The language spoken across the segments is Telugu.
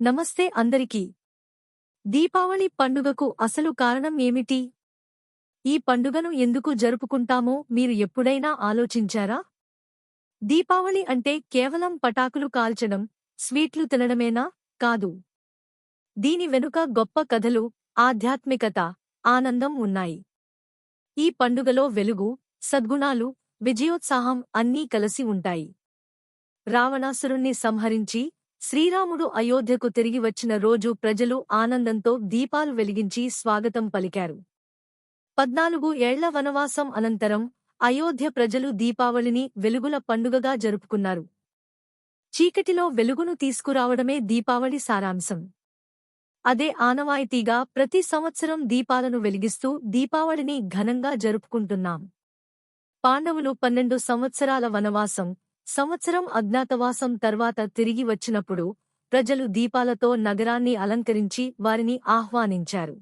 నమస్తే అందరికీ. దీపావళి పండుగకు అసలు కారణం ఏమిటి? ఈ పండుగను ఎందుకు జరుపుకుంటామో మీరు ఎప్పుడైనా ఆలోచించారా? దీపావళి అంటే కేవలం పటాకులు కాల్చడం స్వీట్లు తినడమేనా? కాదు. దీని వెనుక గొప్ప కథలు ఆధ్యాత్మికత ఆనందం ఉన్నాయి. ఈ పండుగలో వెలుగు సద్గుణాలు విజయోత్సాహం అన్నీ కలిసి ఉంటాయి. రావణాసురుణ్ణి సంహరించి శ్రీరాముడు అయోధ్యకు తిరిగి వచ్చిన రోజు ప్రజలు ఆనందంతో దీపాలు వెలిగించి స్వాగతం పలికారు. పద్నాలుగు ఏళ్ళ వనవాసం అనంతరం అయోధ్య ప్రజలు దీపావళిని వెలుగుల పండుగగా జరుపుకున్నారు. చీకటిలో వెలుగును తీసుకురావడమే దీపావళి సారాంశం. అదే ఆనవాయితీగా ప్రతి సంవత్సరం దీపాలను వెలిగిస్తూ దీపావళిని ఘనంగా జరుపుకుంటున్నాం. పాండవులు పన్నెండు సంవత్సరాల వనవాసం సంవత్సరం అజ్ఞాతవాసం తర్వాత తిరిగి వచ్చినప్పుడు ప్రజలు దీపాలతో నగరాన్ని అలంకరించి వారిని ఆహ్వానించారు.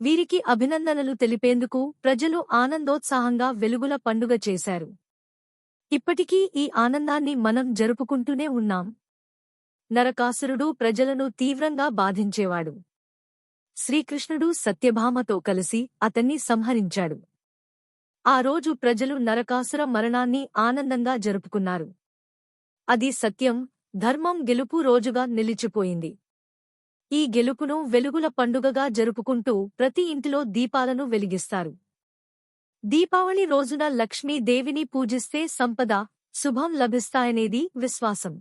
వీరికి అభినందనలు తెలిపేందుకు ప్రజలు ఆనందోత్సాహంగా వెలుగుల పండుగ చేశారు. ఇప్పటికీ ఈ ఆనందాన్ని మనం జరుపుకుంటూనే ఉన్నాం. నరకాసురుడు ప్రజలను తీవ్రంగా బాధించేవాడు. శ్రీకృష్ణుడు సత్యభామతో కలిసి అతన్ని సంహరించాడు. ఆ రోజు ప్రజలు నరకాసుర మరణాన్ని ఆనందంగా జరుపుకున్నారు. అది సత్యం ధర్మం గెలుపు రోజుగా నిలిచిపోయింది. ఈ గెలుపును వెలుగుల పండుగగా జరుపుకుంటూ ప్రతి ఇంటిలో దీపాలను వెలిగిస్తారు. దీపావళి రోజున లక్ష్మీదేవిని పూజిస్తే సంపద శుభం లభిస్తాయనేది విశ్వాసం.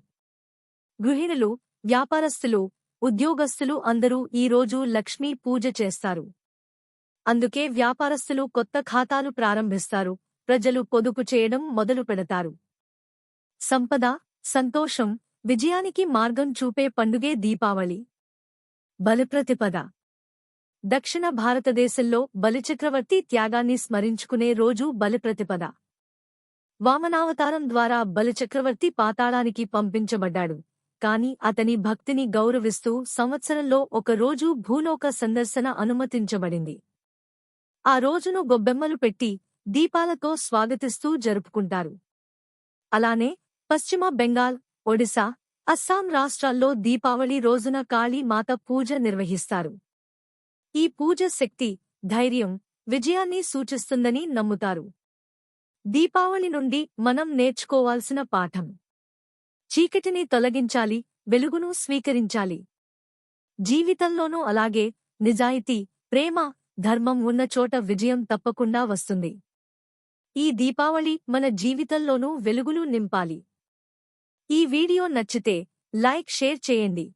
గృహిణులు వ్యాపారస్తులు ఉద్యోగస్తులు అందరూ ఈ రోజు లక్ష్మీ పూజ చేస్తారు. అందుకే వ్యాపారస్తులు కొత్త ఖాతాలు ప్రారంభిస్తారు. ప్రజలు పొదుపు చేయడం మొదలు పెడతారు. సంపద సంతోషం విజయానికి మార్గం చూపే పండుగే దీపావళి. బలిప్రతిపద. దక్షిణ భారతదేశంలో బలిచక్రవర్తి త్యాగాన్ని స్మరించుకునే రోజు బలిప్రతిపద. వామనావతారం ద్వారా బలిచక్రవర్తి పాతాళానికి పంపించబడ్డాడు. కాని అతని భక్తిని గౌరవిస్తూ సంవత్సరంలో ఒక రోజు భూలోక సందర్శన అనుమతించబడింది. ఆ రోజును గొబ్బెమ్మలు పెట్టి దీపాలతో స్వాగతిస్తూ జరుపుకుంటారు. అలానే పశ్చిమ బెంగాల్ ఒడిశా అస్సాం రాష్ట్రాల్లో దీపావళి రోజున కాళీ మాత పూజ నిర్వహిస్తారు. ఈ పూజ శక్తి ధైర్యం విజయాన్ని సూచిస్తుందని నమ్ముతారు. దీపావళి నుండి మనం నేర్చుకోవాల్సిన పాఠం. చీకటిని తొలగించాలి వెలుగును స్వీకరించాలి. జీవితంలోనూ అలాగే నిజాయితీ ప్రేమ ధర్మం ఉన్న చోట విజయం తప్పకుండా వస్తుంది. ఈ దీపావళి మన జీవితంలోనూ వెలుగులు నింపాలి. ఈ వీడియో నచ్చితే లైక్ షేర్ చేయండి.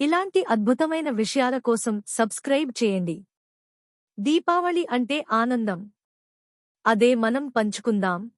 ఇలాంటి అద్భుతమైన విషయాల కోసం సబ్స్క్రైబ్ చేయండి. దీపావళి అంటే ఆనందం. అదే మనం పంచుకుందాం.